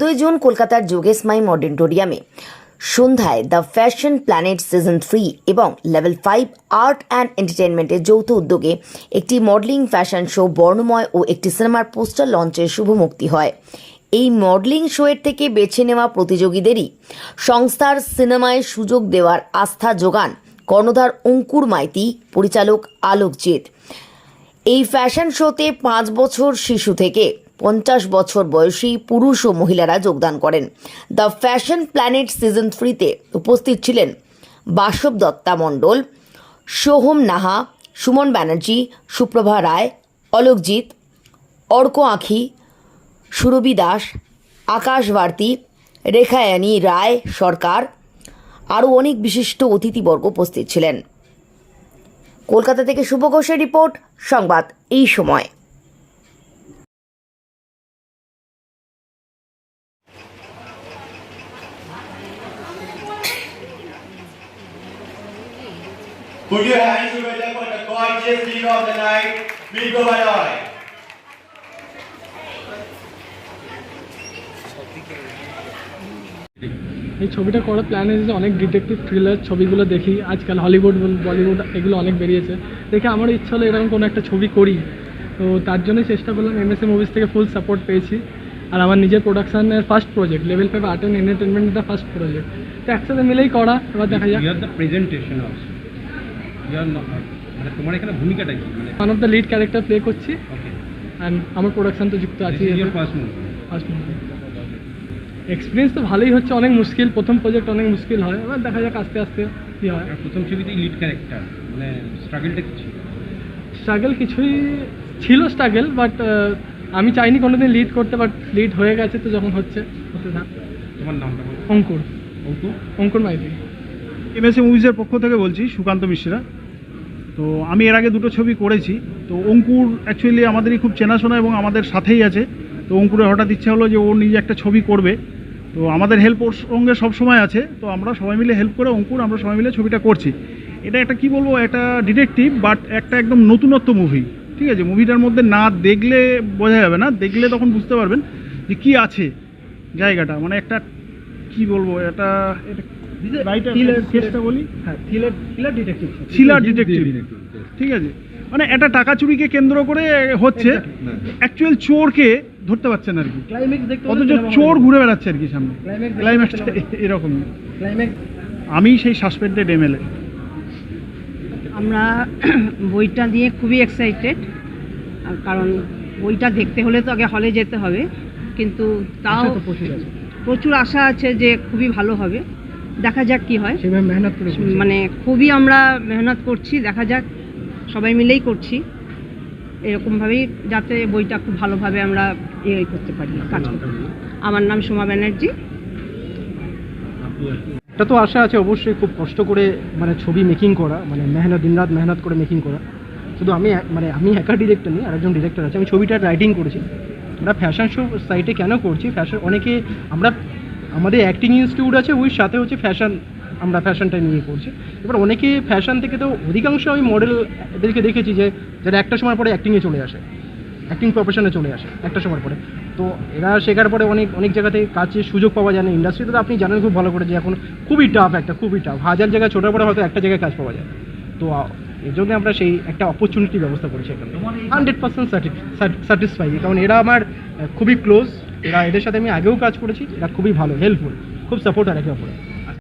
চোদ্দই জুন কলকাতার যোগেশমাই মডেন্টোরিয়ামে। সন্ধ্যায় the fashion planet season three এবং লেভেল ফাইভ আর্ট অ্যান্ড এন্টারটেনমেন্টের যৌথ উদ্যোগে একটি মডেলিং ফ্যাশন শো, বর্ণময় ও একটি সিনেমার পোস্টার লঞ্চের শুভ মুক্তি হয়। এই মডেলিং শোয়ের থেকে বেছে নেওয়া প্রতিযোগীদেরই সংস্থার সিনেমায় সুযোগ দেওয়ার আস্থা যোগান কর্ণধার অঙ্কুর মাইতি, পরিচালক আলোকজিৎ। এই ফ্যাশন শোতে পাঁচ বছর শিশু থেকে পঞ্চাশ বছর বয়সী পুরুষ ও মহিলারা যোগদান করেন। দ্য ফ্যাশন প্ল্যানেট সিজন থ্রিতে উপস্থিত ছিলেন বাসব দত্তা মণ্ডল, সোহম নাহা, সুমন ব্যানার্জি, সুপ্রভা রায়, অলোকজিৎ, অর্ক আঁখি, সুরভি দাস, আকাশ ভারতী, রেখায়ানী রায় সরকার, আরও অনেক বিশিষ্ট অতিথিবর্গ উপস্থিত ছিলেন। কলকাতা থেকে শুভ ঘোষের রিপোর্ট, সংবাদ এই সময়। Put your hands together for the gorgeous leader of the night, Miko Baloy. এই ছবিটা করার প্ল্যান এসেছে অনেক ডিটেকটিভ থ্রিলার ছবিগুলো দেখি। আজকাল হলিউড বলিউড এগুলো অনেক বেরিয়েছে। দেখে আমার ইচ্ছা হলো এরকম কোনো একটা ছবি করি। তো তার জন্যই চেষ্টা করলাম এমএসএ মুভিজ থেকে ফুল সাপোর্ট পেয়েছি। আর আমার নিজের প্রোডাকশানের first project level five art and এন্টারটেনমেন্টের ফার্স্ট প্রজেক্ট তো একসাথে মিলেই করা এবার দেখা যাক। প্রেজেন্টেশন মানে তোমার এখানে ভূমিকাটা কি? মানে one of the lead character play করছি। ওকে অ্যান্ড আমার প্রোডাকশান তো যুক্ত আছে this is your first movie first movie experience তো ভালোই হচ্ছে অনেক মুশকিল। প্রথম প্রজেক্ট অনেক মুশকিল হয়। এবার দেখা যাক আস্তে আস্তে কী হয়। প্রথম ছবিতেই লিড ক্যারেক্টার মানে স্ট্রাগলটা কি ছিল? স্ট্রাগল কিছুই ছিল স্ট্রাগল বাট আমি চাইনি কোনোদিন লিড করতে বাট লিড হয়ে গেছে তো যখন হচ্ছে হতে থাক। তোমার নামটা বলো। অঙ্কুর। অঙ্কু অঙ্কুর মাইতি। এমএসএ মুভিজের পক্ষ থেকে বলছি সুকান্ত মিশ্রা। তো আমি এর আগে দুটো ছবি করেছি। তো অঙ্কুর অ্যাকচুয়ালি আমাদেরই খুব চেনাশোনা এবং আমাদের সাথেই আছে। তো অঙ্কুরের হঠাৎ ইচ্ছা হলো যে ও নিজে একটা ছবি করবে। তো আমাদের হেল্প ওর সঙ্গে সবসময় আছে। তো আমরা সবাই মিলে হেল্প করে অঙ্কুর, আমরা সবাই মিলে ছবিটা করছি। এটা একটা কি বলব, একটা ডিটেকটিভ বাট একটা একদম নতুনত্ব মুভি ঠিক আছে? মুভিটার মধ্যে না দেখলে বোঝা যাবে না। দেখলে তখন বুঝতে পারবেন যে কি আছে জায়গাটা। মানে একটা কি বলব এটা এটা রাইটার কেসটা বলি? হ্যাঁ thriller thriller detective thriller detective ঠিক আছে। মানে একটা টাকা চুরিকে কেন্দ্র করে হচ্ছে। অ্যাকচুয়াল চোরকে ধরতে পারছেন আর কি। অথচ চোর ঘুরে বেড়াচ্ছে আর কি সামনে। ক্লাইম্যাক্সটা এরকমই আমি সেই সাসপেন্ডেড এমএলএ আমরা বইটা নিয়ে খুবই এক্সাইটেড কারণ বইটা দেখতে হলে তো আগে হলে যেতে হবে। কিন্তু তাও প্রচুর আশা আছে যে খুবই ভালো হবে। দেখা যাক কি হয়। সেভাবে মেহনত করে করছি। মানে খুবই আমরা মেহনত করছি দেখা যাক। সবাই মিলেই করছি। এরকমভাবেই যাতে বইটা খুব ভালোভাবে আমরা ইয়ে করতে পারি কাজ করতে পারি। আমার নাম সোমা ব্যানার্জি। এটা তো আশা আছে অবশ্যই খুব কষ্ট করে মানে ছবি মেকিং করা মানে মেহনত দিনরাত মেহনত করে মেকিং করা। শুধু আমি এক- মানে আমি একা ডিরেক্টর নেই আরেকজন ডিরেক্টর আছে। আমি ছবিটা রাইটিং করেছি। আমরা ফ্যাশন শো সাইটে কেন করছি? ফ্যাশন অনেকে আমরা আমাদের অ্যাক্টিং ইনস্টিটিউট আছে ওই সাথে হচ্ছে ফ্যাশন আমরা ফ্যাশনটা নিয়ে করছি। এবার অনেকে ফ্যাশন থেকে তো অধিকাংশ আমি মডেল এদেরকে দেখেছি যে যারা একটা সময় পরে অ্যাক্টিংয়ে চলে আসে অ্যাক্টিং প্রফেশনে চলে আসে একটা সময় পরে। তো এরা শেখার পরে অনেক অনেক জায়গাতে কাজের সুযোগ পাওয়া যায় না। ইন্ডাস্ট্রিতে তো আপনি জানেন খুব ভালো করে যে এখন খুবই টাফ একটা খুবই টাফ হাজার জায়গায় ছোটোর পরে হয়তো একটা জায়গায় কাজ পাওয়া যায়। তো এর জন্য আমরা সেই একটা অপরচুনিটি ব্যবস্থা করেছি এখানে। হান্ড্রেড পার্সেন্ট স্যাটিসফাই কারণ এরা আমার খুবই ক্লোজ এরা এদের সাথে আমি আগেও কাজ করেছি, এরা খুবই ভালো হেল্পফুল খুব সাপোর্ট আর একে অপরে